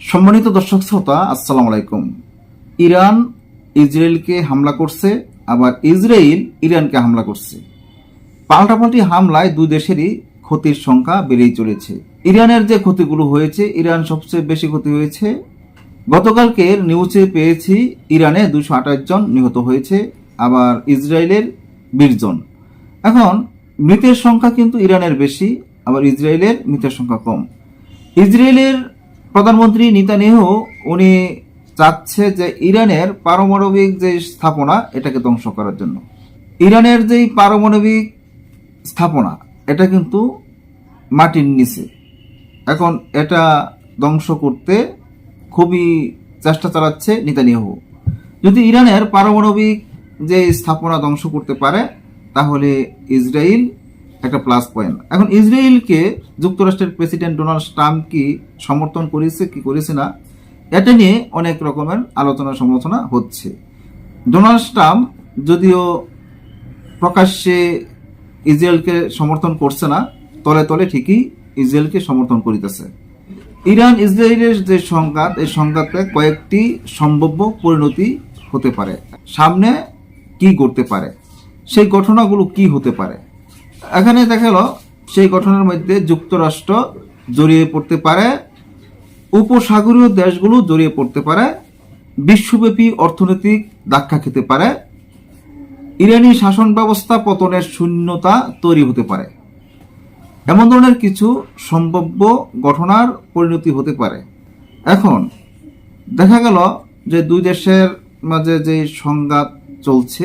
সম্মানিত দর্শক শ্রোতা, আসসালামু আলাইকুম। ইরান ইসরায়েলকে হামলা করছে, আবার ইসরায়েল ইরানকে হামলা করছে। পাল্টাপাল্টি হামলায় দুই দেশেরই ক্ষতির সংখ্যা বেড়েই চলেছে। ইরানের যে ক্ষতিগুলো হয়েছে, ইরান সবচেয়ে বেশি ক্ষতি হয়েছে। গতকালকের নিউজে পেয়েছি, ইরানে দুশো আঠাশ জন নিহত হয়েছে, আবার ইসরায়েলের বিশ জন। এখন, মৃতের সংখ্যা কিন্তু ইরানের বেশি, আবার ইসরায়েলের মৃতের সংখ্যা কম। ইসরায়েলের প্রধানমন্ত্রী নেতানিয়াহু, উনি চাচ্ছে যে ইরানের পারমাণবিক যে স্থাপনা, এটাকে ধ্বংস করার জন্য। ইরানের যেই পারমাণবিক স্থাপনা, এটা কিন্তু মাটির নিচে। এখন এটা ধ্বংস করতে খুবই চেষ্টা চালাচ্ছে নেতানিয়াহু। যদি ইরানের পারমাণবিক যে স্থাপনা ধ্বংস করতে পারে, তাহলে ইসরায়েল একটা প্লাস পয়েন্ট এখন ইসরায়েলকে যুক্তরাষ্ট্রের প্রেসিডেন্ট ডোনাল্ড ট্রাম্প কি সমর্থন করেছে, কি করেছে না, এটা নিয়ে অনেক রকমের আলোচনা সমালোচনা হচ্ছে। ডোনাল্ড ট্রাম্প যদিও প্রকাশ্যে ইসরায়েলকে সমর্থন করছে না, তলে তলে ঠিকই ইসরায়েলকে সমর্থন করিতেছে। ইরান, ইসরায়েলের যে সংঘাত, এই সংঘাতে কয়েকটি সম্ভাব্য পরিণতি হতে পারে। সামনে কি করতে পারে? সেই ঘটনাগুলো কি হতে পারে? এখানে দেখা গেল, সেই ঘটনার মধ্যে যুক্তরাষ্ট্র জড়িয়ে পড়তে পারে, উপসাগরীয় দেশগুলো জড়িয়ে পড়তে পারে, বিশ্বব্যাপী অর্থনৈতিক ধাক্কা খেতে পারে, ইরানি শাসন ব্যবস্থা পতনের শূন্যতা তৈরি হতে পারে। এমন ধরনের কিছু সম্ভাব্য ঘটনার পরিণতি হতে পারে। এখন দেখা গেল যে দুই দেশের মাঝে যে সংঘাত চলছে,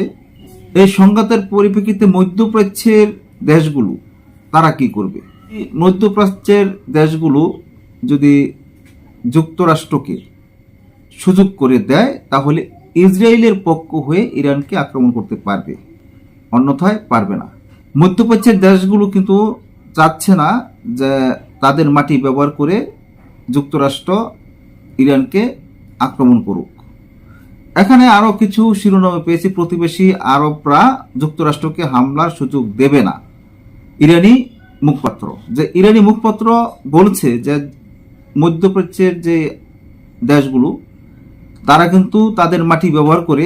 এই সংঘাতের পরিপ্রেক্ষিতে মধ্যপ্রাচ্যের দেশগুলো, তারা কি করবে? মধ্যপ্রাচ্যের দেশগুলো যদি যুক্তরাষ্ট্রকে সুযোগ করে দেয়, তাহলে ইসরায়েলের পক্ষ হয়ে ইরানকে আক্রমণ করতে পারবে, অন্যথায় পারবে না। মধ্যপ্রাচ্যের দেশগুলো কিন্তু চাচ্ছে না যে তাদের মাটি ব্যবহার করে যুক্তরাষ্ট্র ইরানকে আক্রমণ করুক। এখানে আরও কিছু শিরোনামে পেয়েছি। প্রতিবেশী আরবরা যুক্তরাষ্ট্রকে হামলার সুযোগ দেবে না। ইরানি মুখপাত্র। যে ইরানি মুখপাত্র বলছে যে মধ্যপ্রাচ্যের যে দেশগুলো, তারা কিন্তু তাদের মাটি ব্যবহার করে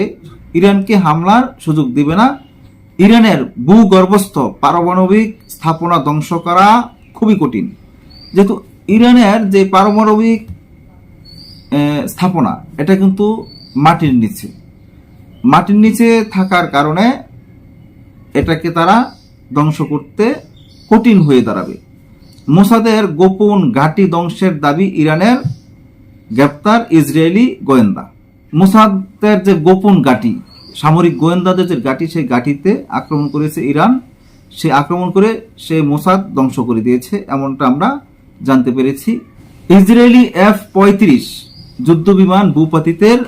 ইরানকে হামলার সুযোগ দেবে না। ইরানের ভূগর্ভস্থ পারমাণবিক স্থাপনা ধ্বংস করা খুবই কঠিন। যেহেতু ইরানের যে পারমাণবিক স্থাপনা, এটা কিন্তু মাটির নিচে। মাটির নিচে থাকার কারণে এটাকে তারা ধ্বংস করতে কঠিন হয়ে দাঁড়াবে। মোসাদের গোপন ঘাঁটি ধ্বংসের দাবি ইরানের গ্রেপ্তার ইসরায়েলি গোয়েন্দা। মোসাদের যে গোপন ঘাঁটি, সামরিক গোয়েন্দাদের যে ঘাঁটি, সেই ঘাঁটিতে আক্রমণ করেছে ইরান। সে আক্রমণ করে সে মোসাদ ধ্বংস করে দিয়েছে, এমনটা আমরা জানতে পেরেছি। ইসরায়েলি এফ পঁয়ত্রিশ যুদ্ধ বিমান ভূপাতিতের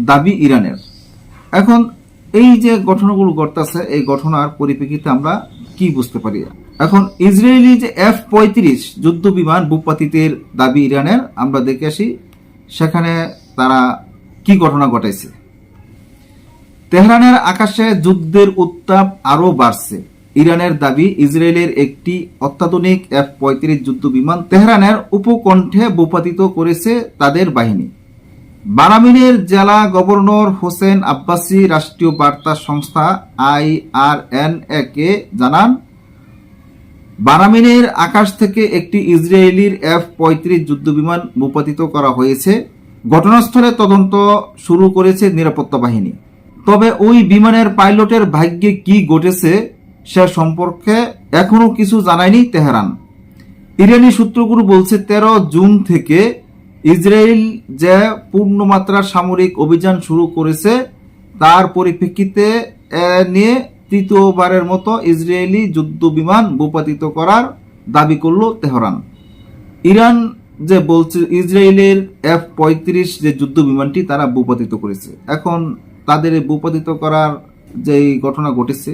দাবি ইরানের। এখন এই যে ঘটনাগুলো ঘটতেছে, এই ঘটনার পরিপ্রেক্ষিতে আমরা কি বুঝতে পারি? এখন ইসরায়েলি যে এফ পঁয়ত্রিশ যুদ্ধ বিমান ভূপাতিতের দাবি ইরানের, আমরা দেখে আসি সেখানে তারা কি ঘটনা ঘটাইছে। তেহরানের আকাশে যুদ্ধের উত্তাপ আরও বাড়ছে। ইরানের দাবি, ইসরায়েলের একটি অত্যাধুনিক এফ পঁয়ত্রিশ যুদ্ধ বিমান তেহরানের উপকণ্ঠে ভূপাতিত করেছে তাদের বাহিনী। বারামিনের জেলা গভর্নর হোসেন আব্বাসী রাষ্ট্রীয় বার্তা সংস্থা আইআরএন কে জানান, বারামিনের আকাশ থেকে একটি ইসরায়েলির এফ পঁয়ত্রিশ যুদ্ধবিমান ভূপাতিত করা হয়েছে। ঘটনাস্থলে তদন্ত শুরু করেছে নিরাপত্তা বাহিনী। তবে ওই বিমানের পাইলটের ভাগ্যে কি ঘটেছে সে সম্পর্কে এখনও কিছু জানায়নি তেহরান। ইরানি সূত্রগুলো বলছে, তেরো জুন থেকে ইসরায়েল যে পূর্ণমাত্রার সামরিক অভিযান শুরু করেছে, তার পরিপ্রেক্ষিতে নিয়ে তৃতীয়বারের মতো ইসরায়েলি যুদ্ধ বিমান ভূপাতিত করার দাবি করল তেহরান। ইরান যে বলছে, ইসরায়েলের এফ পঁয়ত্রিশ যে যুদ্ধ বিমানটি তারা ভূপাতিত করেছে। এখন তাদের ভূপাতিত করার যে ঘটনা ঘটেছে,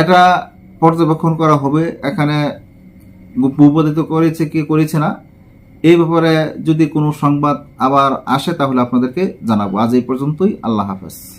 এটা পর্যবেক্ষণ করা হবে। এখানে ভূপাতিত করেছে কে করেছে না এই ব্যাপারে যদি কোনো সংবাদ আবার আসে, তাহলে আপনাদেরকে জানাব। আজ এই পর্যন্তই। আল্লাহ হাফেজ।